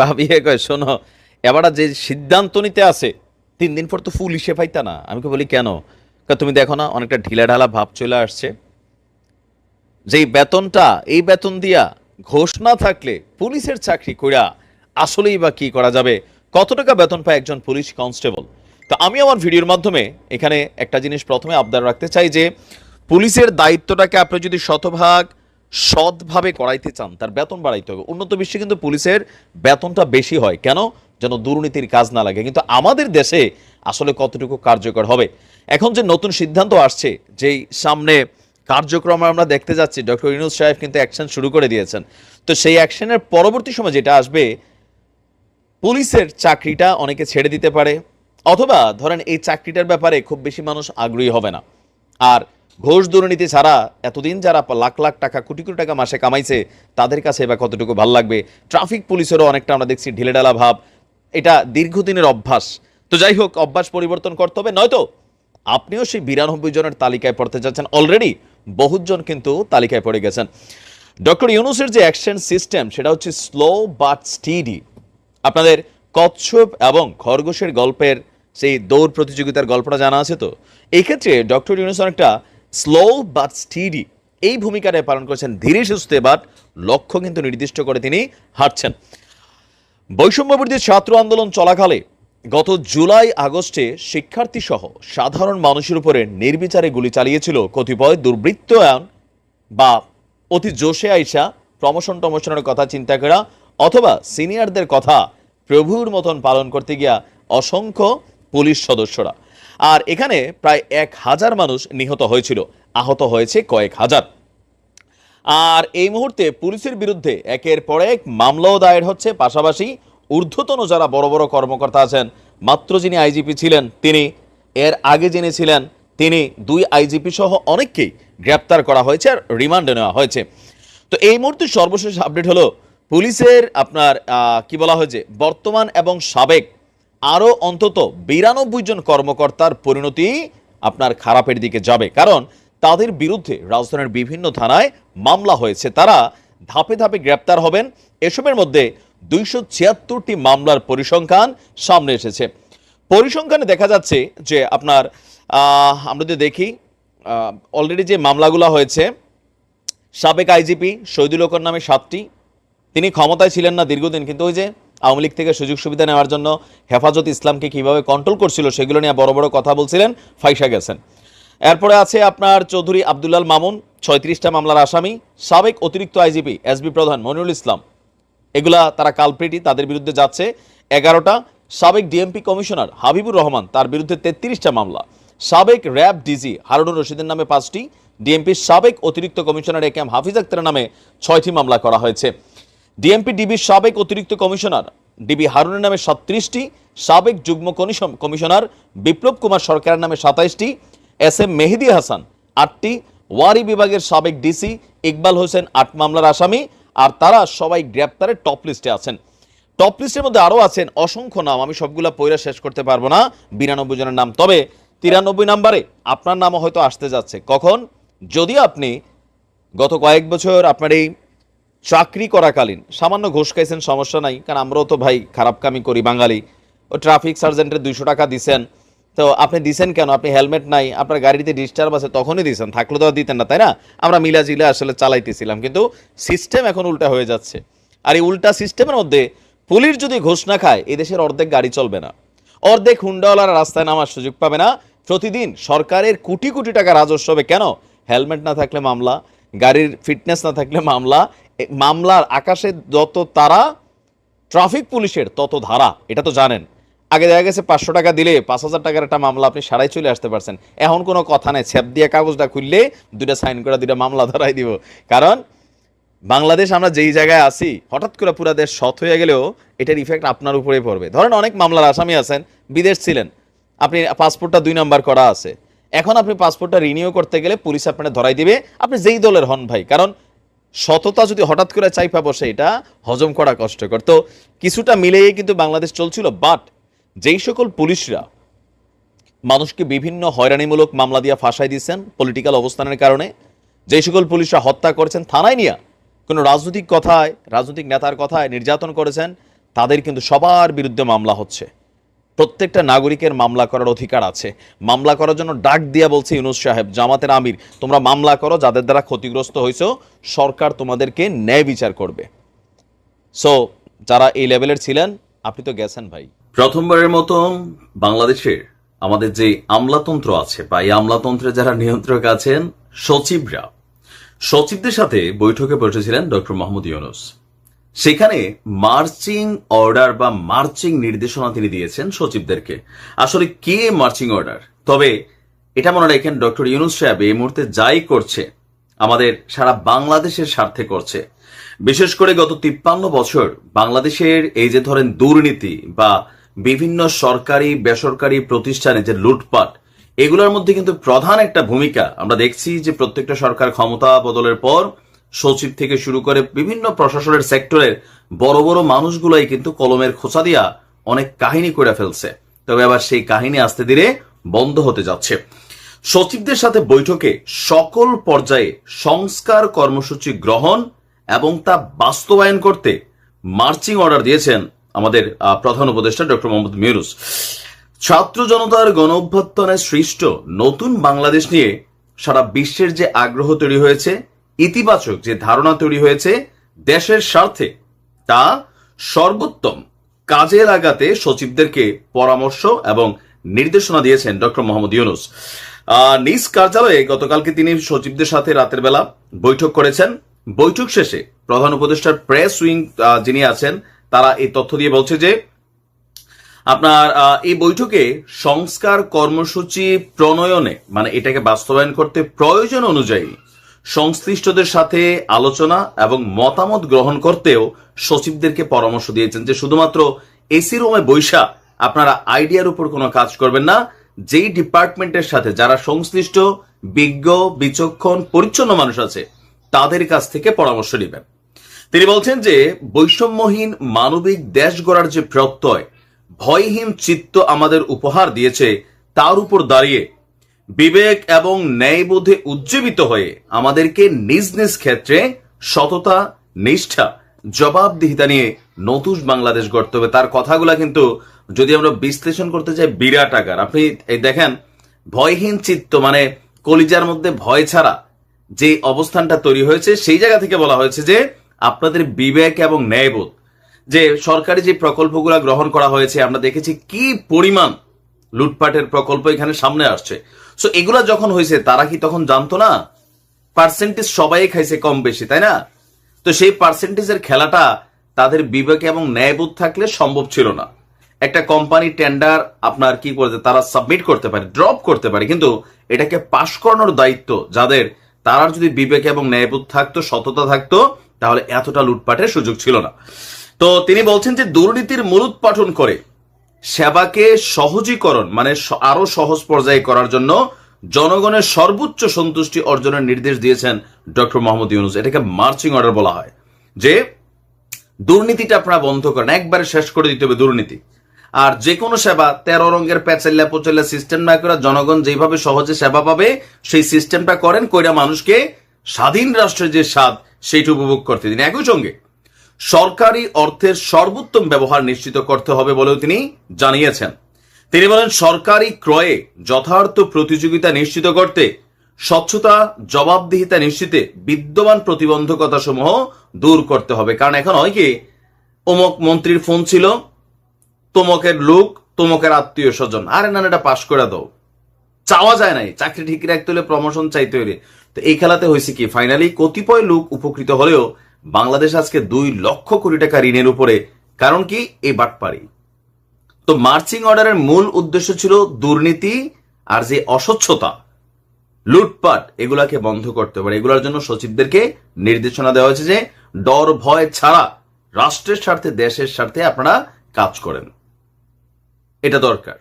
ভাবিয়ে কয়, শোনো, এবার যে সিদ্ধান্ত নিতে আছে তিন দিন পর তো ফুল হিসেবে পাইতা না। আমি বলি, কেন? তুমি দেখো না, অনেকটা ঢিলা ঢালা ভাব চলে আসছে। যেই বেতনটা, এই বেতন দিয়া ঘোষ না থাকলে পুলিশের চাকরি কইরা আসলেই বা কি করা যাবে? কত টাকা বেতন পায় একজন পুলিশ কনস্টেবল? তো আমি আমার ভিডিওর মাধ্যমে এখানে একটা জিনিস প্রথমে আবদার রাখতে চাই যে, পুলিশের দায়িত্বটাকে আপনি যদি শতভাগ সৎভাবে করাইতে চান, তার বেতন বাড়াইতে হবে। উন্নত বিশ্বে কিন্তু পুলিশের বেতনটা বেশি হয়। কেন? যেন দুর্নীতির কাজ না লাগে। কিন্তু আমাদের দেশে আসলে কতটুকু কার্যকর হবে? এখন যে নতুন সিদ্ধান্ত আসছে, যেই সামনে কার্যক্রম আমরা দেখতে যাচ্ছি, ডক্টর ইনুজ সাহেব কিন্তু অ্যাকশন শুরু করে দিয়েছেন। তো সেই অ্যাকশনের পরবর্তী সময় যেটা আসবে, পুলিশের চাকরিটা অনেকে ছেড়ে দিতে পারে। অথবা ধরেন এই চাকরিটার ব্যাপারে খুব বেশি মানুষ আগ্রহী হবে না। আর ঘোষ দুর্নীতি ছাড়া এতদিন যারা লাখ লাখ টাকা, কোটি কোটি টাকা মাসে কামাইছে, তাদের কাছে এবার কতটুকু ভালো লাগবে? ট্রাফিক পুলিশেরও অনেকটা আমরা দেখছি ঢিলেঢালা ভাব। এটা দীর্ঘদিনের অভ্যাস। তো যাই হোক, অভ্যাস পরিবর্তন করতে হবে। নয়তো আপনিও সেই বিরানব্বই জনের তালিকায় পড়তে যাচ্ছেন। অলরেডি বহুজন কিন্তু তালিকায় পড়ে গেছেন। ডক্টর ইউনুসের যে অ্যাকশন সিস্টেম সেটা হচ্ছে স্লো বাট স্টিডি আপনাদের কচ্ছপ এবং খরগোশের গল্পের সেই দৌড় প্রতিযোগিতার গল্পটা জানা আছে তো? এই ক্ষেত্রে ডক্টর ইউনুস অনেকটা স্লো বাট স্টিডি। এই ভূমিকাটা পালন করেছেন ধীরে সুস্থে বাট লক্ষ্য কিন্তু নির্দিষ্ট করে তিনি হাঁটছেন। বৈষম্য বৈষম্যবিরোধী ছাত্র আন্দোলন চলাকালে গত জুলাই আগস্টে শিক্ষার্থী সহ সাধারণ মানুষের উপরে নির্বিচারে গুলি চালিয়েছিল কতিপয় দুর্বৃত্তায়ন বা অতি জোশে আইসা প্রমোশন টমোশনের কথা চিন্তা করা অথবা সিনিয়রদের কথা প্রভুর মতন পালন করতে গিয়া অসংখ্য পুলিশ সদস্যরা। আর এখানে প্রায় এক হাজার মানুষ নিহত হয়েছিল। আহত হয়েছে কয়েক হাজার। আর এই মুহূর্তে পুলিশের বিরুদ্ধে একের পর এক মামলাও দায়ের হচ্ছে। পাশাপাশি ঊর্ধ্বতন যারা বড় বড় কর্মকর্তা আছেন, মাত্র যিনি আইজিপি ছিলেন, তিনি এর আগে যিনি ছিলেন, তিনি দুই আইজিপি সহ অনেককেই গ্রেপ্তার করা হয়েছে আর রিমান্ডে নেওয়া হয়েছে। তো এই মুহূর্তে সর্বশেষ আপডেট হলো, পুলিশের আপনার কি বলা হয়েছে বর্তমান এবং সাবেক আরও অন্তত বিরানব্বই জন কর্মকর্তার পরিণতি আপনার খারাপের দিকে যাবে। কারণ তাদের বিরুদ্ধে রাজধানীর বিভিন্ন থানায় মামলা হয়েছে। তারা ধাপে ধাপে গ্রেপ্তার হবেন। এসবের মধ্যে দুইশো ছিয়াত্তরটি মামলার পরিসংখ্যান সামনে এসেছে। পরিসংখ্যানে দেখা যাচ্ছে যে আপনার আমরা যদি দেখি অলরেডি যে মামলাগুলো হয়েছে, সাবেক আইজিপি শহীদুল নামে সাতটি, তিনি ক্ষমতায় ছিলেন না দীর্ঘদিন, কিন্তু ওই যে আওয়ামী লীগ থেকে সুযোগ সুবিধা নেওয়ার জন্য হেফাজত ইসলামকে কীভাবে কন্ট্রোল করছিল সেগুলো নিয়ে বড় বড় কথা বলছিলেন ফাইসা গেছেন। এরপরে আছে আপনার চৌধুরী আবদুল্লাল মামুন, ছয়ত্রিশটা মামলার আসামি, সাবেক অতিরিক্ত আইজিপি এসবি প্রধান মনিরুল ইসলাম। এগুলা তারা কালপ্রিটি তাদের বিরুদ্ধে যাচ্ছে এগারোটা। সাবেক ডিএমপি কমিশনার হাবিবুর রহমান, তার বিরুদ্ধে তেত্রিশটা মামলা। সাবেক র্যাব ডিজি হারুনুর রশিদের নামে পাঁচটি। ডিএমপির সাবেক অতিরিক্ত কমিশনার এ কে এম হাফিজ আক্তারের নামে ছয়টি মামলা করা হয়েছে। ডিএমপি ডিবির সাবেক অতিরিক্ত কমিশনার, ডিবি হারুনের নামে সাতত্রিশটি, সাবেক যুগ্ম কমিশনার বিপ্লব কুমার সরকারের নামে সাতাইশটি, এস এম মেহেদি হাসান আটটি, ওয়ারি বিভাগের সাবেক ডিসি ইকবাল হোসেন আট মামলার আসামি, আর তারা সবাই গ্রেপ্তারের টপ লিস্টে আছেন। টপ লিস্টের মধ্যে আরও আছেন অসংখ্য নাম, আমি সবগুলা পয়রা শেষ করতে পারব না, বিরানব্বই জনের নাম। তবে তিরানব্বই নাম্বারে আপনার নামও হয়তো আসতে যাচ্ছে। কখন? যদি আপনি গত কয়েক বছর আপনার এই চাকরি করাকালীন। সামান্য ঘুষ খাইছেন, সমস্যা নাই, কারণ আমরাও তো ভাই খারাপ কামি করি বাঙালি। ও ট্রাফিক সার্জেন্টের দুইশো টাকা দিছেন। তো আপনি দিছেন কেন? আপনি হেলমেট নাই, আপনার গাড়িতে ডিস্টার্ব আছে, তখনই দিছেন। থাকলে তো দিতেন না, তাই না? আমরা মিলা জিলে আসলে চালাইতেছিলাম, কিন্তু সিস্টেম এখন উল্টা হয়ে যাচ্ছে। আর এই উল্টা সিস্টেমের মধ্যে পুলিশ যদি ঘোষ না খায় এদেশের অর্ধেক গাড়ি চলবে না। অর্ধেক হুন্ডাওয়ালারা রাস্তায় নামার সুযোগ পাবে না। প্রতিদিন সরকারের কোটি কোটি টাকা রাজস্ব হবে। কেন? হেলমেট না থাকলে মামলা। গাড়ির ফিটনেস না থাকলে মামলা মামলার আকাশে যত তারা ট্রাফিক পুলিশের তত ধারা, এটা তো জানেন। আগে দেখা গেছে পাঁচশো টাকা দিলে পাঁচ হাজার টাকার একটা মামলা আপনি সারাই চলে আসতে পারছেন। এখন কোনো কথা নেই ছ্যাপ দিয়ে কাগজটা খুললে দুইটা সাইন করা দুইটা মামলা ধরাই দিব। কারণ বাংলাদেশ আমরা যেই জায়গায় আছি, হঠাৎ করে পুরা দেশ সৎ হয়ে গেলেও এটার ইফেক্ট আপনার উপরেই পড়বে। ধরেন অনেক মামলার আসামি আছেন, বিদেশ ছিলেন। আপনি পাসপোর্টটা দুই নাম্বার করা আছে। এখন আপনি পাসপোর্টটা রিনিউ করতে গেলে পুলিশ আপনার ধরাই দিবে। আপনি যেই দলের হন ভাই, কারণ সততা যদি হঠাৎ করে চাইপা বসে এটা হজম করা কষ্টকর। তো কিছুটা মিলেই কিন্তু বাংলাদেশ চলছিল বাট যেই সকল পুলিশরা মানুষকে বিভিন্ন হয়রানিমূলক মামলা দিয়ে ফাঁসাই দিচ্ছেন পলিটিক্যাল অবস্থানের কারণে যে সকল পুলিশরা হত্যা করেছেন, থানায় নিয়ে কোনো রাজনৈতিক কথায়, রাজনৈতিক নেতার কথায় নির্যাতন করেছেন, তাদের কিন্তু সবার বিরুদ্ধে মামলা হচ্ছে। প্রত্যেকটা নাগরিকের মামলা করার অধিকার আছে। মামলা করার জন্য ডাক দিয়া বলছে ইউনুস সাহেব, জামাতের আমির, তোমরা মামলা করো, যাদের দ্বারা ক্ষতিগ্রস্ত হয়েছো সরকার তোমাদেরকে ন্যায় বিচার করবে। সো যারা এই লেভেলের ছিলেন, আপনি তো গেছেন ভাই। প্রথমবারের মতো বাংলাদেশের আমাদের যে আমলাতন্ত্র আছে, বা এই আমলাতন্ত্রে যারা নিয়ন্ত্রক আছেন, সচিবরা। সচিবদের সাথে বৈঠকে বসেছিলেন ডক্টর মোহাম্মদ ইউনুস। সেখানে মার্চিং অর্ডার বা মার্চিং নির্দেশনা তিনি দিয়েছেন সচিবদেরকে। আসলে কে মার্চিং অর্ডার? তবে এটা মনে রাখেন ডক্টর ইউনুস সাহেব, এই মুহূর্তে যাই করছে, আমাদের সারা বাংলাদেশের স্বার্থে করছে। বিশেষ করে গত তিপ্পান্ন বছর বাংলাদেশের এই যে ধরেন দুর্নীতি বা বিভিন্ন সরকারি, বেসরকারি প্রতিষ্ঠানে যে লুটপাট, এগুলোর মধ্যে কিন্তু প্রধান একটা ভূমিকা আমরা দেখছি যে প্রত্যেকটা সরকার ক্ষমতা বদলের পর সচিব থেকে শুরু করে বিভিন্ন প্রশাসনের সেক্টরের বড় বড় মানুষগুলাই কিন্তু কলমের খোঁচা দিয়া অনেক কাহিনী করে ফেলছে। তবে আবার সেই কাহিনী আস্তে ধীরে বন্ধ হতে যাচ্ছে। সচিবদের সাথে বৈঠকে সকল পর্যায়ে সংস্কার কর্মসূচি গ্রহণ এবং তা বাস্তবায়ন করতে মার্চিং অর্ডার দিয়েছেন আমাদের প্রধান উপদেষ্টা ডক্টর মোহাম্মদ মিউনুস। ছাত্র জনতার গণ সৃষ্ট নতুন বাংলাদেশ নিয়ে সারা বিশ্বের যে আগ্রহ তৈরি হয়েছে ইতিবাচক যে ধারণা তৈরি হয়েছে দেশের স্বার্থে, তা সর্বোত্তম কাজে লাগাতে সচিবদেরকে পরামর্শ এবং নির্দেশনা দিয়েছেন ডক্টর মোহাম্মদ ইউনুস। নিজ কার্যালয়ে গতকালকে তিনি সচিবদের সাথে রাতের বেলা বৈঠক করেছেন। বৈঠক শেষে প্রধান উপদেষ্টার প্রেস উইং যিনি আছেন, তারা এই তথ্য দিয়ে বলছে যে, আপনার এই বৈঠকে সংস্কার কর্মসূচি প্রণয়নে মানে এটাকে বাস্তবায়ন করতে প্রয়োজন অনুযায়ী সংশ্লিষ্টদের সাথে আলোচনা এবং মতামত গ্রহণ করতেও সচিবদেরকে পরামর্শ দিয়েছেন যে শুধুমাত্র এসি রুমে বৈশা আপনারা আইডিয়ার উপর কোনো কাজ করবেন না। যেই ডিপার্টমেন্টের সাথে যারা সংশ্লিষ্ট, বিজ্ঞ, বিচক্ষণ, পরিচ্ছন্ন মানুষ আছে, তাদের কাছ থেকে পরামর্শ নেবেন। তিনি বলছেন যে বৈষম্যহীন মানবিক দেশ গড়ার যে প্রত্যয়, ভয়হীন চিত্ত আমাদের উপহার দিয়েছে, তার উপর দাঁড়িয়ে বিবেক এবং ন্যায়বোধে উজ্জীবিত হয়ে আমাদেরকে নিজ নিজ ক্ষেত্রে সততা, নিষ্ঠা, জবাবদিহিতা নিয়ে নতুন বাংলাদেশ গড়তে হবে। তার কথাগুলা কিন্তু যদি আমরা বিশ্লেষণ করতে চাই বিরাট আকার। আপনি দেখেন, ভয়হীন চিত্ত মানে কলিজার মধ্যে ভয় ছাড়া যে অবস্থানটা তৈরি হয়েছে, সেই জায়গা থেকে বলা হয়েছে যে আপনাদের বিবেক এবং ন্যায়বোধ, যে সরকারি যে প্রকল্পগুলো গ্রহণ করা হয়েছে, আমরা দেখেছি কি পরিমাণ লুটপাটের প্রকল্প এখানে সামনে আসছে। সো এগুলা যখন হয়েছে তারা কি তখন জানতো না? পার্সেন্টেজ সবাই খাইছে কম বেশি, তাই না? তো সেই পার্সেন্টেজের খেলাটা তাদের বিবেক এবং ন্যায়বোধ থাকলে সম্ভব ছিল না। একটা কোম্পানি টেন্ডার আপনার কি করতে তারা সাবমিট করতে পারে ড্রপ করতে পারে, কিন্তু এটাকে পাশ করানোর দায়িত্ব যাদের তারা যদি বিবেক এবং ন্যায়বোধ থাকতো, সততা থাকতো, তাহলে এতটা লুটপাটের সুযোগ ছিল না। তো তিনি বলছেন যে, দুর্নীতির মূল মূলোৎপাটন করে সেবাকে সহজীকরণ মানে আরও সহজ পর্যায়ে করার জন্য জনগণের সর্বোচ্চ সন্তুষ্টি অর্জনের নির্দেশ দিয়েছেন ডক্টর মোহাম্মদ ইউনুস। এটাকে মার্চিং অর্ডার বলা হয়। যে দুর্নীতিটা আপনারা বন্ধ করেন, একবারে শেষ করে দিতে হবে দুর্নীতি। আর যে কোনো সেবা, তেরো রঙের প্যাচাল্লা পোচাল্লা সিস্টেম না করে জনগণ যেভাবে সহজে সেবা পাবে, সেই সিস্টেমটা করেন কইরা মানুষকে স্বাধীন রাষ্ট্রের যে স্বাদ, সেইটা উপভোগ করতে দিন। একই সঙ্গে সরকারি অর্থের সর্বোত্তম ব্যবহার নিশ্চিত করতে হবে বলেও তিনি জানিয়েছেন। তিনি বলেন, সরকারি ক্রয়ে যথার্থ প্রতিযোগিতা নিশ্চিত করতে, স্বচ্ছতা, জবাবদিহিতা নিশ্চিতে বিদ্যমান প্রতিবন্ধকতা সমূহ দূর করতে হবে। কারণ এখন হয় কি, অমুক মন্ত্রীর ফোন ছিল, তোমকের লোক, তোমকের আত্মীয় স্বজন, আরে না এটা পাশ করে দাও। চাওয়া যায় নাই, চাকরি ঠিক রাখতে হলে প্রমোশন চাইতে হলে। তো এই খেলাতে হয়েছে কি ফাইনালি কতিপয় লোক উপকৃত হলেও বাংলাদেশ আজকে দুই লক্ষ কোটি টাকা ঋণের উপরে, কারণ কি? এই বাটপাড়ি। তো মার্চিং অর্ডারের মূল উদ্দেশ্য ছিল দুর্নীতি আর যে অস্বচ্ছতা, লুটপাট, এগুলাকে বন্ধ করতে পারে এগুলোর জন্য সচিবদেরকে নির্দেশনা দেওয়া হয়েছে যে ডর, ভয় ছাড়া রাষ্ট্রের স্বার্থে, দেশের স্বার্থে আপনারা কাজ করেন। এটা দরকার।